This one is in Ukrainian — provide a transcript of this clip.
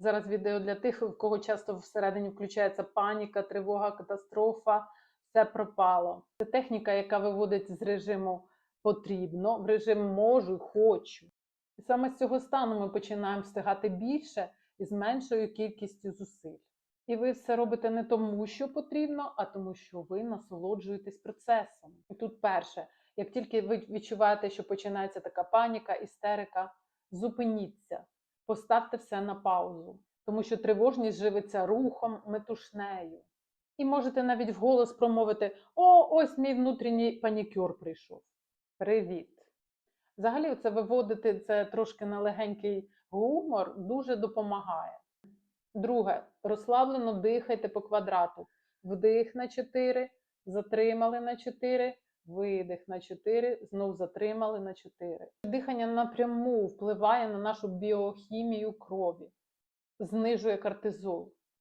Зараз відео для тих, у кого часто всередині включається паніка, тривога, катастрофа, все пропало. Це техніка, яка виводить з режиму потрібно в режим можу, хочу. І саме з цього стану ми починаємо встигати більше і з меншою кількістю зусиль. І ви все робите не тому, що потрібно, а тому, що ви насолоджуєтесь процесом. І тут перше, як тільки ви відчуваєте, що починається така паніка, істерика, зупиніться, поставте все на паузу, тому що тривожність живиться рухом, метушнею. І можете навіть вголос промовити: О, ось мій внутрішній панікюр прийшов. Привіт! Взагалі, це виводити це трошки на легенький гумор дуже допомагає. Друге, розслаблено дихайте по квадрату. Вдих на 4, затримали на 4, видих на 4, знов затримали на 4. Дихання напряму впливає на нашу біохімію крові, знижує кортизол.